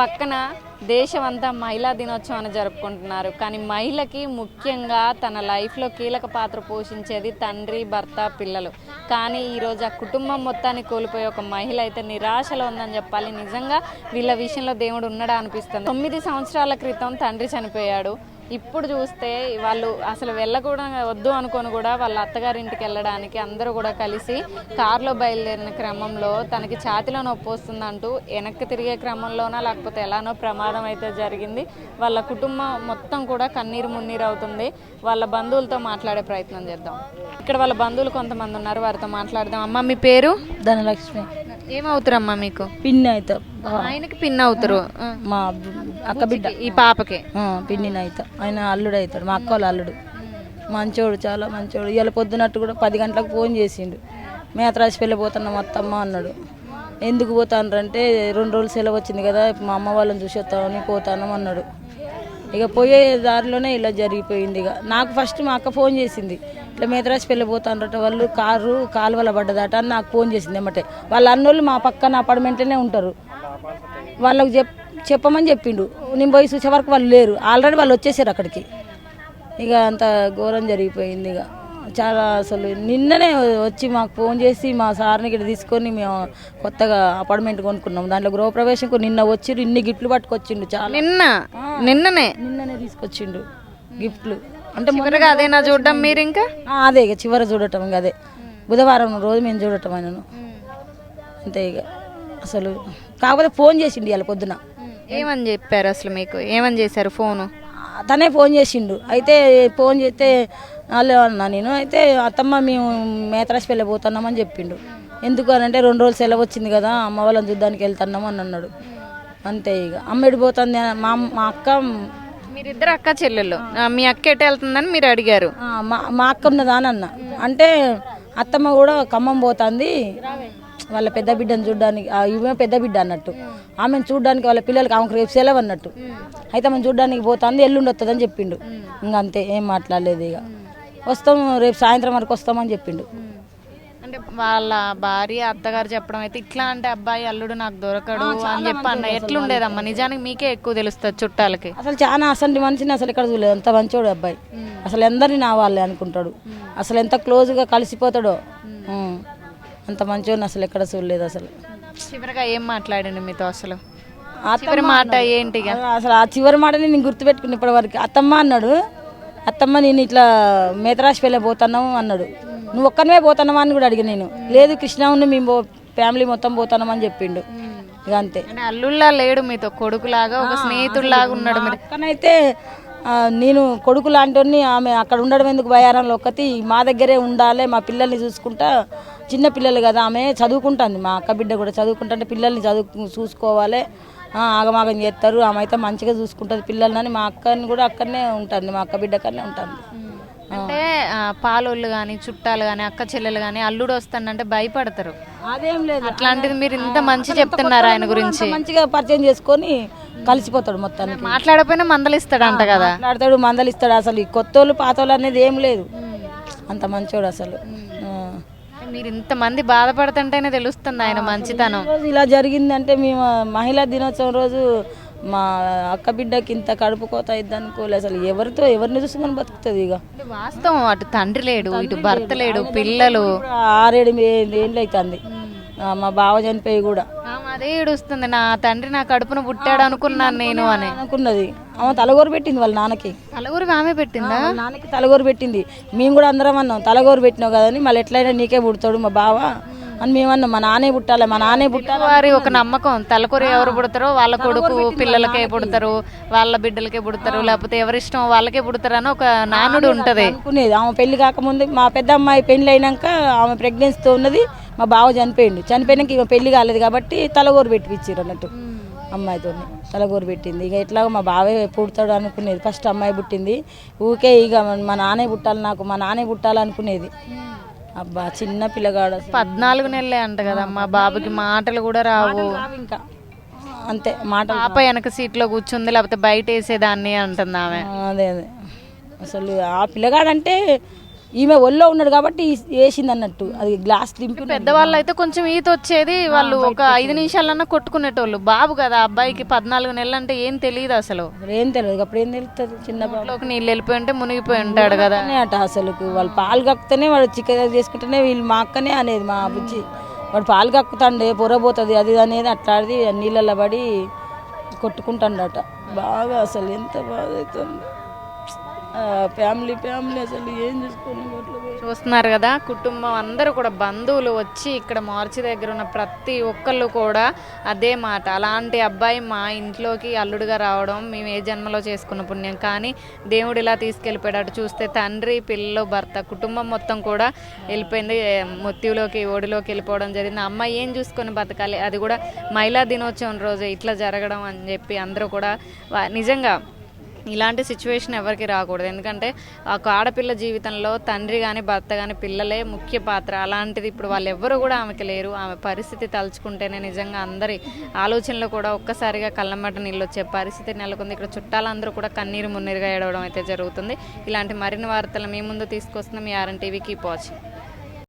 పక్కన దేశం అంతా మహిళా దినోత్సవాన్ని జరుపుకుంటున్నారు. కానీ మహిళకి ముఖ్యంగా తన లైఫ్లో కీలక పాత్ర పోషించేది తండ్రి భర్త పిల్లలు. కానీ ఈరోజు ఆ కుటుంబం మొత్తాన్ని కోల్పోయే ఒక మహిళ అయితే నిరాశలో ఉందని చెప్పాలి. నిజంగా వీళ్ళ విషయంలో దేవుడు ఉన్నాడా అనిపిస్తుంది. తొమ్మిది సంవత్సరాల క్రితం తండ్రి చనిపోయాడు. ఇప్పుడు చూస్తే వాళ్ళు అసలు వెళ్ళకూడదు వద్దు అనుకొని కూడా వాళ్ళ అత్తగారింటికి వెళ్ళడానికి అందరూ కూడా కలిసి కారులో బయలుదేరిన క్రమంలో తనకి ఛాతిలో నొప్పి వస్తుందంటూ వెనక్కి తిరిగే క్రమంలోనా లేకపోతే ఎలానో ప్రమాదం అయితే జరిగింది. వాళ్ళ కుటుంబం మొత్తం కూడా కన్నీరు మున్నీరు అవుతుంది. వాళ్ళ బంధువులతో మాట్లాడే ప్రయత్నం చేద్దాం. ఇక్కడ వాళ్ళ బంధువులు కొంతమంది ఉన్నారు. వారితో మాట్లాడదాం. అమ్మ మీ పేరు? ధనలక్ష్మి. ఏమవుతారమ్మా మీకు? పిన్ని అవుతాం ఆయనకి పిన్ అవుతారు. మా అక్క బిడ్డ. ఈ పాపకి. పిన్నిని అవుతాం ఆయన అల్లుడు అవుతాడు మా అక్క వాళ్ళ అల్లుడు. మంచోడు చాలా మంచోడు. ఇవాళ పొద్దునట్టు కూడా పది గంటలకు ఫోన్ చేసిండు. మేతరాశి వెళ్ళిపోతున్నాం అత్తమ్మ అన్నాడు. ఎందుకు పోతానంటే రెండు రోజులు సెలవు వచ్చింది కదా మా అమ్మ వాళ్ళని చూసి వస్తామని పోతాను అన్నాడు ఇక పోయే దారిలోనే ఇలా జరిగిపోయింది ఇక. నాకు ఫస్ట్ మా అక్క ఫోన్ చేసింది. ఇట్లా మేతరాశి వెళ్ళిపోతానరట వాళ్ళు కారు కాలువల పడ్డదట అని నాకు ఫోన్ చేసింది ఏమంటే వాళ్ళ అన్నోళ్ళు మా పక్కన అపార్ట్మెంట్లోనే ఉంటారు. వాళ్ళకి చెప్ చెప్పమని చెప్పిండు. నేను పోయి చూసే వరకు వాళ్ళు లేరు. ఆల్రెడీ వాళ్ళు వచ్చేసారు అక్కడికి. ఇక అంత ఘోరం జరిగిపోయింది ఇక. చాలా అసలు నిన్ననే వచ్చి మాకు ఫోన్ చేసి మా సార్ని ఇక్కడ తీసుకొని మేము కొత్తగా అపార్ట్మెంట్ కొనుక్కున్నాం. దాంట్లో గృహప్రవేశంకు నిన్న వచ్చి ఇన్ని గిఫ్ట్లు పట్టుకొచ్చిండు చాలా. నిన్న? నిన్ననే? నిన్ననే తీసుకొచ్చిండు గిఫ్ట్లు. అంటే అదేనా చూడడం మీరు ఇంకా? అదే ఇక చివర చూడటం ఇక అదే. బుధవారం రోజు మేము చూడటం ఆయనను. అంతే ఇక. అసలు కాకపోతే ఫోన్ చేసిండు ఇవాళ పొద్దున. ఏమని చెప్పారు అసలు మీకు? ఏమని చేశారు ఫోను? తనే ఫోన్ చేసిండు. అయితే ఫోన్ చేస్తే వాళ్ళు అన్నా నేను. అయితే అత్తమ్మ మేము మేతరాశి వెళ్ళిపోతున్నామని చెప్పిండు. ఎందుకు అని అంటే రెండు రోజులు సెలవు వచ్చింది కదా అమ్మ వాళ్ళని చూడ్డానికి వెళ్తున్నాం అని అన్నాడు. అంతే ఇక. అమ్మ ఎడిపోతుంది అని మా మా అక్క మీరిద్దరు అక్క చెల్లెళ్ళు. మీ అక్క ఎటు వెళ్తుందని మీరు అడిగారు. మా మా అక్క ఉన్నదా అని అన్న. అంటే అత్తమ్మ కూడా ఖమ్మం పోతుంది. వాళ్ళ పెద్ద బిడ్డను చూడడానికి ఈమె పెద్ద బిడ్డ అన్నట్టు. ఆమెను చూడడానికి వాళ్ళ పిల్లలకి ఆమెకు రేపు సెలవు అన్నట్టు. అయితే ఆమెను చూడడానికి పోతుంది ఎల్లుండి వస్తుందని చెప్పిండు. ఇంకా అంతే ఏం మాట్లాడలేదు ఇక. వస్తాం రేపు సాయంత్రం వరకు వస్తామని చెప్పిండు. అంటే వాళ్ళ భార్య అత్తగారు చెప్పడం అయితే ఇట్లా అంటే అబ్బాయి అల్లుడు నాకు దొరకడు అని చెప్పి అన్న. ఎట్లుండేదమ్మా నిజానికి మీకే ఎక్కువ తెలుస్తుంది చుట్టాలకి. అసలు చాలా అసలు మనిషిని అసలు ఇక్కడ చూడలేదు. అంత మంచోడు అబ్బాయి. అసలు ఎందరిని నా వాళ్ళే అనుకుంటాడు. అసలు ఎంత క్లోజ్గా కలిసిపోతాడో. అంత మంచోడిని అసలు ఎక్కడ చూడలేదు అసలు. చివరిగా ఏం మాట్లాడండి మీతో అసలు? చివరి మాట ఏంటి? అసలు ఆ చివరి మాటని నేను గుర్తుపెట్టుకుని ఇప్పటి వరకు. అత్తమ్మ అన్నాడు అత్తమ్మ నేను ఇట్లా మేతరాశి వెళ్ళి పోతున్నాము అన్నాడు. నువ్వు ఒక్కనివే పోతున్నావా అని కూడా అడిగి నేను. లేదు కృష్ణ ఉన్న మేము ఫ్యామిలీ మొత్తం పోతున్నాం అని చెప్పిండు. ఇక అంతే. అల్లుళ్ళా లేడు మీతో కొడుకులాగా ఒక స్నేహితుడిలాగా ఉన్నాడు అక్కనైతే నేను కొడుకు లాంటి ఆమె అక్కడ ఉండడం ఎందుకు బయారంలో ఒక్కటి మా దగ్గరే ఉండాలి మా పిల్లల్ని చూసుకుంటా చిన్న పిల్లలు కదా ఆమె చదువుకుంటుంది. మా అక్క బిడ్డ కూడా చదువుకుంటుంటే పిల్లల్ని చదువు చూసుకోవాలి. ఆగమాగం చేస్తారు. ఆమె అయితే మంచిగా చూసుకుంటుంది. పిల్లల్ని మా అక్కని కూడా అక్కడనే ఉంటుంది. మా అక్క బిడ్డ అక్కడనే ఉంటుంది అంటే పాలోళ్ళు కానీ చుట్టాలు కానీ అక్క చెల్లెలు కానీ అల్లుడు వస్తానంటే భయపడతారు. అదేం లేదు. అట్లాంటిది మీరు ఇంత మంచి చెప్తున్నారు ఆయన గురించి. మంచిగా పరిచయం చేసుకొని కలిసిపోతాడు మొత్తానికి. మాట్లాడపోయినా మందలిస్తాడంట కదా. మాట్లాడతాడు మందలిస్తాడు. అసలు ఈ కొత్తోళ్ళు పాతోళ్ళు అనేది ఏం లేదు. అంత మంచోడు అసలు. మీరు ఇంతమంది బాధపడుతుంటేనే తెలుస్తుంది ఆయన మంచితనం. రోజు ఇలా జరిగిందంటే మేము మహిళా దినోత్సవం రోజు మా అక్క బిడ్డకి ఇంత కడుపు కోత అయింది అనుకోలే. అసలు ఎవరితో ఎవరిని చూసుకొని బతుకుతుంది ఇక? వాస్తవం అటు తండ్రి లేడు ఇటు భర్త లేడు పిల్లలు. ఆరేడు ఏండ్లు అవుతుంది. మా బావ చనిపోయి కూడా. అదే ఏడుస్తుంది నా తండ్రి నా కడుపున పుట్టాడు అనుకున్నాను నేను అని. అనుకున్నది. ఆమె తలగోరు పెట్టింది వాళ్ళ నాన్నకి. నలుగురికి ఆమె పెట్టిందా? వాళ్ళ నాన్నకి తలగోరు పెట్టింది. మేము కూడా అందరం అన్నాం తలగోరు పెట్టినావు కదని మళ్ళీ ఎట్లయినా నీకే పుడతాడు మా బావ అని మేము అన్నాం. మా నాన్నే పుట్టాలి మా నాన్నే పుట్టాలి వారి ఒక నమ్మకం తలకొరి ఎవరు పుడతారో వాళ్ళ కొడుకు పిల్లలకే పుడతారు వాళ్ళ బిడ్డలకే పుడతారు లేకపోతే ఎవరిష్టం వాళ్ళకే పుడతారు అని ఒక నానుడు ఉంటది. అనుకునేది. ఆమె పెళ్ళి కాకముందు మా పెద్ద అమ్మాయి పెళ్ళి అయినాక ఆమె ప్రెగ్నెన్సీతో ఉన్నది. మా బావ చనిపోయిండు. చనిపోయినాక ఇక పెళ్ళి కాలేదు కాబట్టి తలగోరు పెట్టించారు అన్నట్టు అమ్మాయితో తలగోరు పెట్టింది. ఇక ఎట్లాగో మా బావే పుడతాడు అనుకునేది. ఫస్ట్ అమ్మాయి పుట్టింది. ఊకే ఇక మా నాన్నే పుట్టాలి నాకు మా నాన్నే పుట్టాలి అనుకునేది. అబ్బా చిన్న పిల్లగాడు. పద్నాలుగు నెలలే అంట కదా మా బాబుకి మాటలు కూడా రావు. రావు ఇంకా. అంతే మాట పాప వెనక సీట్లో కూర్చుంది లేకపోతే బయట వేసేదాన్ని అంటుంది ఆమె. అదే అదే. అసలు ఆ పిల్లగాడంటే ఈమె ఒళ్ళో ఉన్నాడు కాబట్టి వేసింది అన్నట్టు అది గ్లాస్ దింపి పెద్దవాళ్ళు అయితే కొంచెం ఈత వచ్చేది వాళ్ళు ఒక ఐదు నిమిషాలన్నా కొట్టుకునేటోళ్ళు. బాబు కదా అబ్బాయికి పద్నాలుగు నెలలు అంటే ఏం తెలియదు అసలు. ఏం తెలియదు అప్పుడు ఏం తెలుస్తుంది చిన్న నీళ్ళు వెళ్ళిపోయి ఉంటే మునిగిపోయి ఉంటాడు కదా. అనే అట అసలు వాళ్ళు పాలు కక్కుతేనే వాడు చికెన్ చేసుకుంటేనే వీళ్ళు మా అక్కనే అనేది మా బుజ్జి. వాడు పాలు కక్కుతాండే పొరబోతుంది అది అనేది అట్లాది నీళ్ళల్లో పడి కొట్టుకుంటాడట. బాగా అసలు ఎంత బాధ అవుతుంది. ఫ్యామిలీ ఫ్యామిలీ అసలు ఏం చేసుకొని చూస్తున్నారు కదా కుటుంబం అందరూ కూడా బంధువులు వచ్చి ఇక్కడ మార్చి దగ్గర ఉన్న ప్రతి ఒక్కళ్ళు కూడా అదే మాట. అలాంటి అబ్బాయి మా ఇంట్లోకి అల్లుడుగా రావడం మేము ఏ జన్మలో చేసుకున్న పుణ్యం. కానీ దేవుడు ఇలా తీసుకెళ్ళిపోయాడు. చూస్తే తండ్రి పిల్లలు భర్త కుటుంబం మొత్తం కూడా వెళ్ళిపోయింది. మొత్తిలోకి ఓడిలోకి వెళ్ళిపోవడం జరిగింది. అమ్మాయి ఏం చూసుకొని బతకాలి? అది కూడా మహిళా దినోత్సవం రోజు ఇట్లా జరగడం అని చెప్పి అందరూ కూడా నిజంగా ఇలాంటి సిచ్యువేషన్ ఎవరికి రాకూడదు. ఎందుకంటే ఒక ఆడపిల్ల జీవితంలో తండ్రి కానీ భర్త కానీ పిల్లలే ముఖ్య పాత్ర. అలాంటిది ఇప్పుడు వాళ్ళు ఎవ్వరు కూడా ఆమెకి లేరు. ఆమె పరిస్థితి తలుచుకుంటేనే నిజంగా అందరి ఆలోచనలు కూడా ఒక్కసారిగా కళ్ళమ్మట నీళ్ళు వచ్చే పరిస్థితి నెలకొంది. ఇక్కడ చుట్టాలందరూ కూడా కన్నీరు మున్నీరుగా ఏడవడం అయితే జరుగుతుంది. ఇలాంటి మరిన్ని వార్తలు మీ ముందు తీసుకొస్తున్న మీ ఆర్ఎన్ టీవీకి వాచింగ్